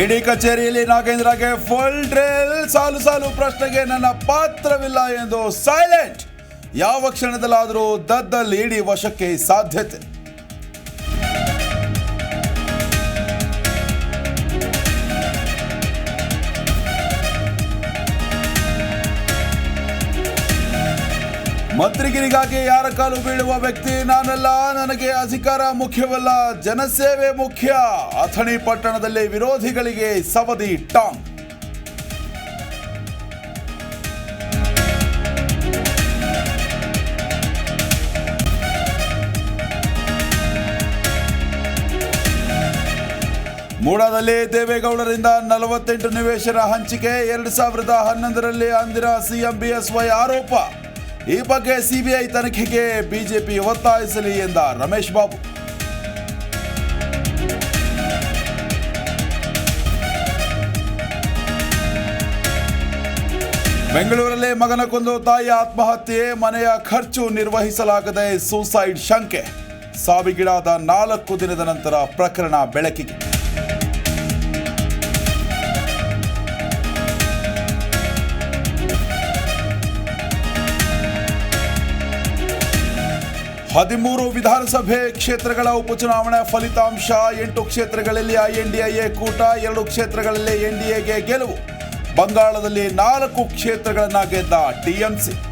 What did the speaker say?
ಇಡಿ ಕಚೇರಿಯಲ್ಲಿ ನಾಗೇಂದ್ರಗೆ full drill ಸಾಲು ಸಾಲು ಪ್ರಶ್ನೆಗೆ ನನ್ನ ಪಾತ್ರವಿಲ್ಲ ಎಂದು ಸೈಲೆಂಟ್ ಯಾವ ಕ್ಷಣದಲ್ಲಾದರೂ ದದ್ದಲ್ಲಿ ಇಡಿ ವಶಕ್ಕೆ ಸಾಧ್ಯತೆ. ಮಂತ್ರಿಗಿರಿಗಾಗಿ ಯಾರ ಕಾಲು ಬೀಳುವ ವ್ಯಕ್ತಿ ನಾನಲ್ಲ? ನನಗೆ ಅಧಿಕಾರ ಮುಖ್ಯವಲ್ಲ. ಜನಸೇವೆ ಮುಖ್ಯ. ಅಥಣಿ ಪಟ್ಟಣದಲ್ಲಿ ವಿರೋಧಿಗಳಿಗೆ ಸವದಿ ಟಾಂಗ್. ಮೂಡಾದಲ್ಲಿ ದೇವೇಗೌಡರಿಂದ ನಲವತ್ತೆಂಟು ನಿವೇಶನ ಹಂಚಿಕೆ, ಎರಡು ಸಾವಿರದ ಹನ್ನೊಂದರಲ್ಲಿ ಅಂದಿನ ಸಿಎಂ ಬಿಎಸ್ವೈ ಆರೋಪ. ಈ ಬಗ್ಗೆ ಸಿಬಿಐ ತನಿಖೆಗೆ ಬಿಜೆಪಿ ಒತ್ತಾಯಿಸಲಿ ಎಂದ ರಮೇಶ್ ಬಾಬು. ಬೆಂಗಳೂರಲ್ಲಿ ಮಗನ ಕೊಂದು ತಾಯಿ ಆತ್ಮಹತ್ಯೆ ಮನೆಯ ಖರ್ಚು ನಿರ್ವಹಿಸಲಾಗದೆ ಸೂಸೈಡ್ ಶಂಕೆ. ಸಾವಿಗೀಡಾದ ನಾಲ್ಕು ದಿನದ ನಂತರ ಪ್ರಕರಣ ಬೆಳಕಿಗೆ. ಹದಿಮೂರು ವಿಧಾನಸಭೆ ಕ್ಷೇತ್ರಗಳ ಉಪಚುನಾವಣೆ ಫಲಿತಾಂಶ, ಎಂಟು ಕ್ಷೇತ್ರಗಳಲ್ಲಿ ಐಎನ್ಡಿಎ ಕೂಟ, ಎರಡು ಕ್ಷೇತ್ರಗಳಲ್ಲಿ ಎನ್ಡಿಎಗೆ ಗೆಲುವು. ಬಂಗಾಳದಲ್ಲಿ ನಾಲ್ಕು ಕ್ಷೇತ್ರಗಳನ್ನ ಗೆದ್ದ ಟಿಎಂಸಿ